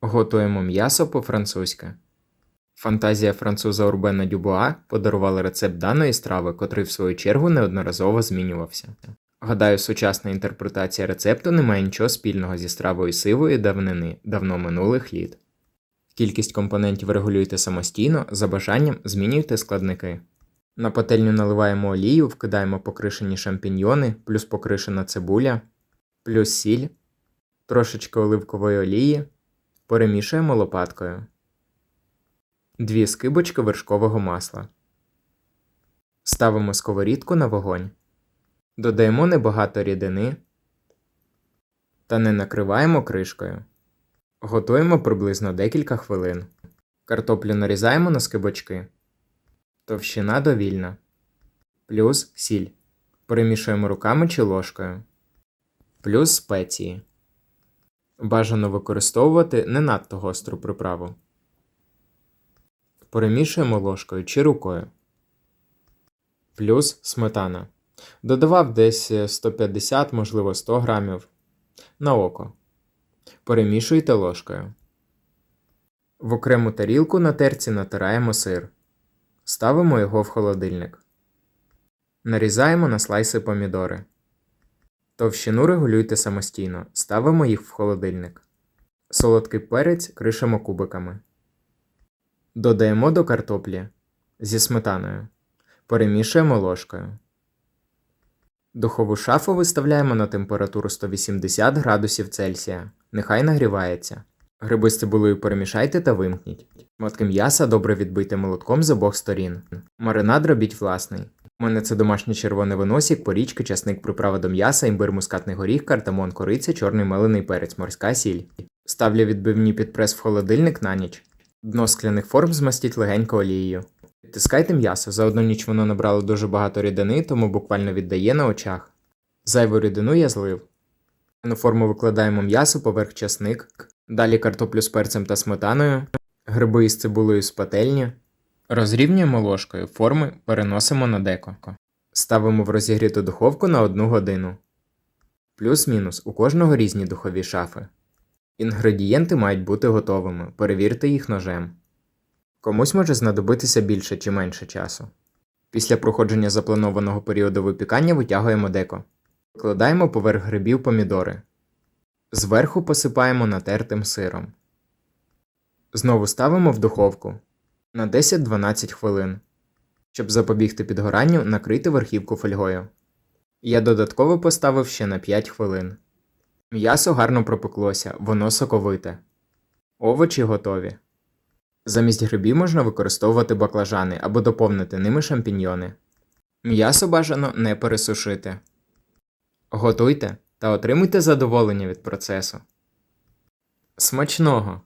Готуємо м'ясо по-французьки. Фантазія француза Урбена Дюбуа подарувала рецепт даної страви, котрий в свою чергу неодноразово змінювався. Гадаю, сучасна інтерпретація рецепту не має нічого спільного зі стравою сивої давнини давно минулих літ. Кількість компонентів регулюйте самостійно, за бажанням змінюйте складники. На пательню наливаємо олію, вкидаємо покришені шампіньйони, плюс покришена цибуля, плюс сіль, трошечки оливкової олії, перемішуємо лопаткою. Дві скибочки вершкового масла. Ставимо сковорідку на вогонь. Додаємо небагато рідини та не накриваємо кришкою. Готуємо приблизно декілька хвилин. Картоплю нарізаємо на скибочки. Товщина довільна. Плюс сіль. Перемішуємо руками чи ложкою. Плюс спеції. Бажано використовувати не надто гостру приправу. Перемішуємо ложкою чи рукою. Плюс сметана. Додавав десь 150, можливо 100 грамів на око. Перемішуйте ложкою. В окрему тарілку на терці натираємо сир. Ставимо його в холодильник. Нарізаємо на слайси помідори. Товщину регулюйте самостійно. Ставимо їх в холодильник. Солодкий перець кришимо кубиками. Додаємо до картоплі зі сметаною. Перемішуємо ложкою. Духову шафу виставляємо на температуру 180 градусів Цельсія. Нехай нагрівається. Гриби з цибулею перемішайте та вимкніть. Мотки м'яса добре відбийте молотком з обох сторін. Маринад робіть власний. У мене це домашнє червоне виносік, порічки, часник, приправа до м'яса, імбир, мускатний горіх, картамон, кориця, чорний мелений перець, морська сіль. Ставлю відбивні під прес в холодильник на ніч. Дно скляних форм змастіть легенько олією. Тискайте м'ясо, за одну ніч воно набрало дуже багато рідини, тому буквально віддає на очах. Зайву рідину я злив. На форму викладаємо м'ясо поверх часник, далі картоплю з перцем та сметаною, гриби із цибулею з пательні. Розрівнюємо ложкою, форми переносимо на деко. Ставимо в розігріту духовку на 1 годину. Плюс-мінус у кожного різні духові шафи. Інгредієнти мають бути готовими, перевірте їх ножем. Комусь може знадобитися більше чи менше часу. Після проходження запланованого періоду випікання витягуємо деко. Викладаємо поверх грибів помідори. Зверху посипаємо натертим сиром. Знову ставимо в духовку на 10-12 хвилин. Щоб запобігти підгоранню, накрити верхівку фольгою. Я додатково поставив ще на 5 хвилин. М'ясо гарно пропеклося, воно соковите. Овочі готові. Замість грибів можна використовувати баклажани або доповнити ними шампіньйони. М'ясо бажано не пересушити. Готуйте та отримуйте задоволення від процесу. Смачного!